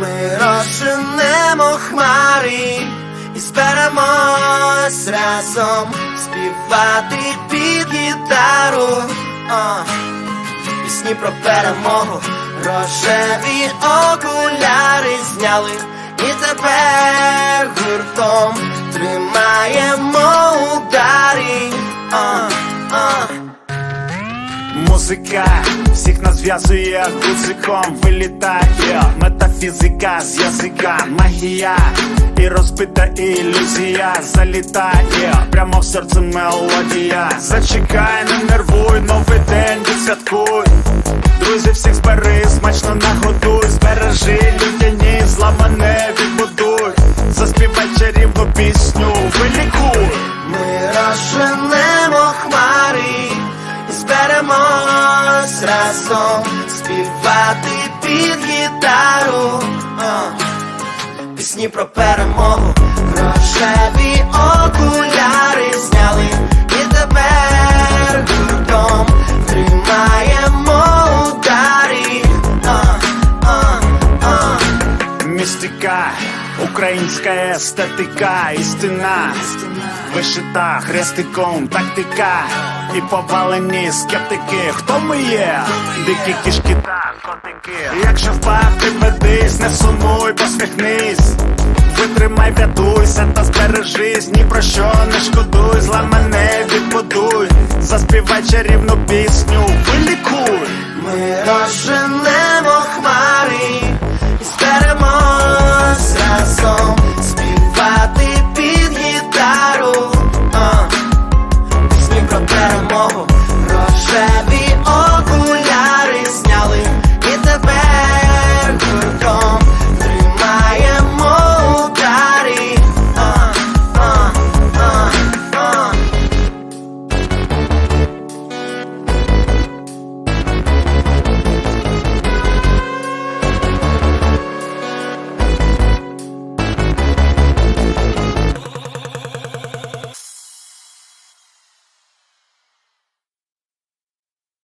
Ми розженемо хмари і зберемось разом співати під гітару. Пісні про перемогу, рожеві окуляри зняли, і тепер гуртом тримаємо удари. А, а. Музика всіх нас зв'язує гудзиком вилітає метафізика з язика, магія і розбита ілюзія залітає прямо в серце мелодія. Зачекай, не нервуй, новий день відсвяткуй. Друзі, всіх збери, смачно нагодуй, збережи людяні, зла мене відбудуй. Заспівай чарівну пісню, зберемось разом співати під гітару. А, Пісні про перемогу, Містика, українська естетика, істина, вишита хрестиком, тактика і повалені скептики. Хто ми є? Дикі кішки та котики. Якщо впав, ти ведись, не сумуй, посміхнись. Витримай, врятуйся та збережись, ні про що не шкодуй, зла мене відбудуй, заспівай чарівну пісню, вилікуй. Ми розженемо